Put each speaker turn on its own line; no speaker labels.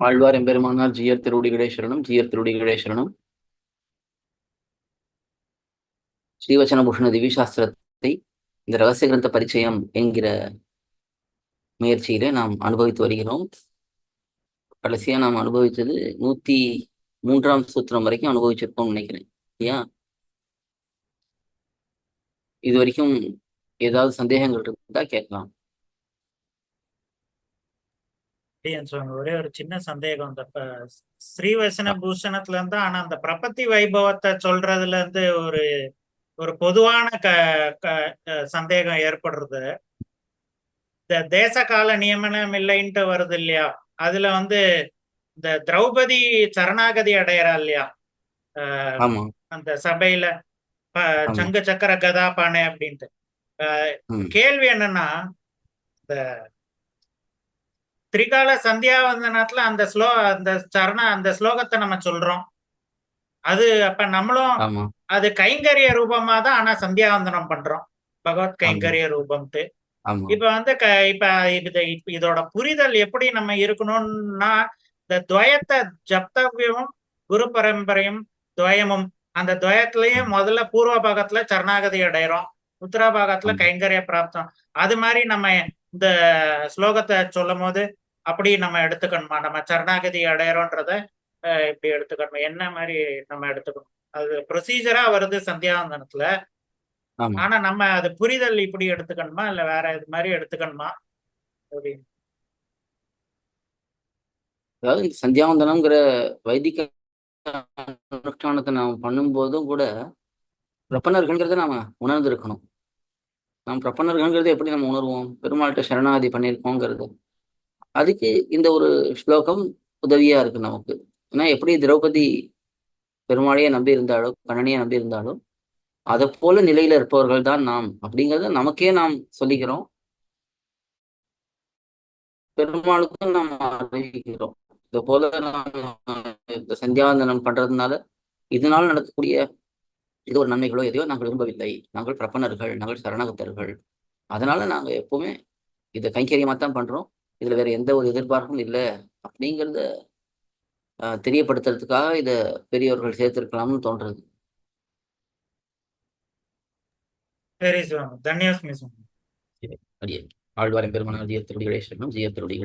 ஆழ்வார் எம்பெருமானார் ஜியர் திருடி சரணம் ஜியர் திருவடிகளே சரணம் ஸ்ரீவச்சனபூஷண திவிசாஸ்திரத்தை சாஸ்திரத்தை இந்த ரகசிய கிரந்த பரிச்சயம் என்கிற முயற்சியிலே நாம் அனுபவித்து வருகிறோம். கடைசியா நாம் அனுபவித்தது நூத்தி மூன்றாம் சூத்திரம் வரைக்கும் அனுபவிச்சிருக்கோம்னு நினைக்கிறேன். ஐயா? இது வரைக்கும் ஏதாவது சந்தேகங்கள் இருந்தா கேட்கலாம்.
அப்படியான்னு சொல்லுங்க ஒரே ஒரு சின்ன சந்தேகம். இந்த ஸ்ரீவசன பூஷணத்துல இருந்து ஆனா அந்த பிரபத்தி வைபவத்தை சொல்றதுல இருந்து ஒரு ஒரு பொதுவான க சந்தேகம் ஏற்படுறது. இந்த தேச கால நியமனம் இல்லைன்ட்டு வருது இல்லையா? அதுல வந்து இந்த திரௌபதி சரணாகதி அடையறா இல்லையா? அந்த சபையில. சங்க சக்கர கதா பானை அப்படின்ட்டு. கேள்வி என்னன்னா இந்த திரிகால சந்தியாவந்தனத்துல அந்த ஸ்லோ அந்த சரண அந்த ஸ்லோகத்தை நம்ம சொல்றோம். அது அப்ப நம்மளும் அது கைங்கரிய ரூபமா தான் ஆனா சந்தியாவந்தனம் பண்றோம். பகவத் கைங்கரிய ரூபம்ட்டு. இப்ப வந்து க இப்ப இது இப்ப இதோட புரிதல் எப்படி நம்ம இருக்கணும்னா இந்த துவயத்தை ஜப்தவியமும் குரு பரம்பரையும் துவயமும் அந்த துவயத்திலயும் முதல்ல பூர்வ பாகத்துல சரணாகதி அடையிறோம். உத்தரா பாகத்துல. கைங்கரிய பிராப்தம். அது மாதிரி நம்ம இந்த ஸ்லோகத்தை சொல்லும் போது அப்படி நம்ம எடுத்துக்கணுமா? நம்ம சரணாகதி அடையிறோன்றத இப்படி எடுத்துக்கணுமா? என்ன மாதிரி நம்ம எடுத்துக்கணும்? அது ப்ரொசீஜரா வருது சந்தியாவந்தனத்துல. ஆனா நம்ம அது புரிதல் இப்படி எடுத்துக்கணுமா? இல்ல வேற இது மாதிரி எடுத்துக்கணுமா? அப்படின்னு
அதாவது இந்த சந்தியாவந்தனம்ங்கிற வைதிக அனுஷ்டானத்தை நாம் பண்ணும்போதும் கூட பிரபன்னர்கள்ங்கிறத நாம உணர்ந்திருக்கணும். நாம் பிரபன்னர்கள்ங்கிறது எப்படி நம்ம உணர்வோம்? பெருமாள்கிட்ட சரணாகதி பண்ணியிருக்கோங்கிறது. அதுக்கு இந்த ஒரு ஸ்லோகம் உதவியா இருக்கு நமக்கு. ஏன்னா எப்படி திரௌபதி பெருமாளையே நம்பி இருந்தாலோ கண்ணனையே நம்பி இருந்தாலோ அதை போல நிலையில இருப்பவர்கள் தான் நாம். அப்படிங்கிறத நமக்கே நாம் சொல்லிக்கிறோம். பெருமாளுக்கும் நாம் அறிவிக்கிறோம். இது போல நாம் இந்த சந்தியாவந்தனம் பண்றதுனால இதனால நடக்கக்கூடிய இது ஒரு நன்மைகளோ எதையோ நாங்கள் விரும்பவில்லை. நாங்கள் பிரபன்னர்கள் நாங்கள் சரணாகத்தர்கள். அதனால நாங்க எப்பவுமே இதை கைங்கரியமா தான் பண்றோம். இதுல வேற எந்த ஒரு எதிர்பார்ப்பும் இல்லை. அப்படிங்கிறத தெரியப்படுத்துறதுக்காக இத பெரியவர்கள் சேர்த்திருக்கலாம்னு தோன்றது.
சரி சுவாமி. தன்யோஸ்மி சுவாமி.
அடியே ஆழ்வாரின் பெருமனார் ஜிய திருடி